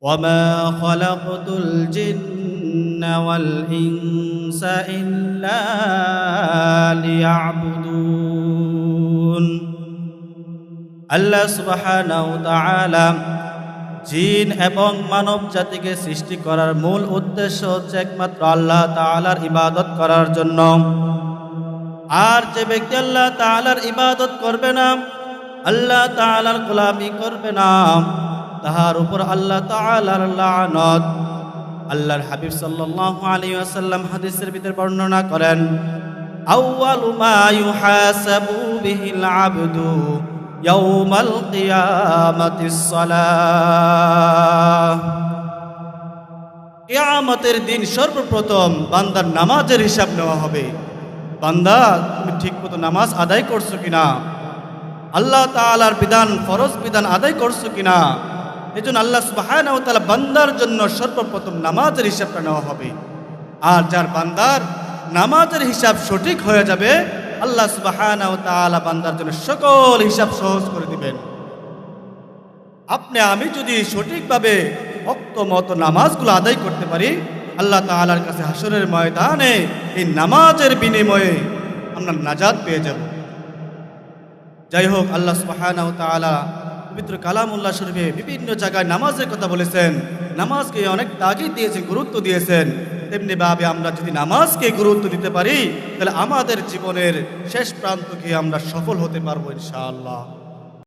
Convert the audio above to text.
وما خلقت الجن والإنس إلا ليعبدون আল্লাহ সুবহানাহু ওয়া তাআলা জিন এবং মানব জাতিকে সৃষ্টি করার মূল উদ্দেশ্য হচ্ছে একমাত্র আল্লাহ তাআলার ইবাদত করার জন্য আর যে ব্যক্তি আল্লাহ তাআলার ইবাদত করবে না আল্লাহ তাআলার গোলামি করবে না তাহার উপর আল্লাহ তাআলার আল্লাহর হাবিব সাল্লাল্লাহু আলাইহি ওয়াসাল্লাম হাদিসের ভিতরে বর্ণনা করেন, আউয়ালু দিন সর্বপ্রথম বান্দার নামাজের হিসাব নেওয়া হবে। বান্দা, তুমি ঠিক মতো নামাজ আদায় করছ কিনা? আল্লাহ তাআলার বিধান, ফরজ বিধান আদায় করছ কিনা? এই জন্য আল্লাহ সুবাহানাহু ওয়া তাআলা বান্দার জন্য সর্বপ্রথম নামাজের হিসাবটা নেওয়া হবে। আর যার বান্দার নামাজের হিসাব সঠিক হয়ে যাবে, আল্লাহ সুবাহানাহু ওয়া তাআলা বান্দার জন্য সকল হিসাব সহজ করে দিবেন। আপনি, আমি যদি সঠিকভাবে ভক্ত মতো নামাজগুলো আদায় করতে পারি, আল্লাহ তাআলার কাছে হাসরের ময়দানে এই নামাজের বিনিময়ে আমরা নাজাদ পেয়ে যাব। যাই হোক, আল্লাহ সুবহানাহু ওয়া তাআলা পবিত্র কালামুল্লাহ শরীফে বিভিন্ন জায়গায় নামাজের কথা বলেছেন। নামাজকে অনেক তাগিদ দিয়েছেন গুরুত্ব দিয়েছেন। তেমনি ভাবে আমরা যদি নামাজকে গুরুত্ব দিতে পারি, তাহলে আমাদের জীবনের শেষ প্রান্তকে আমরা সফল হতে পারব ইনশাআল্লাহ।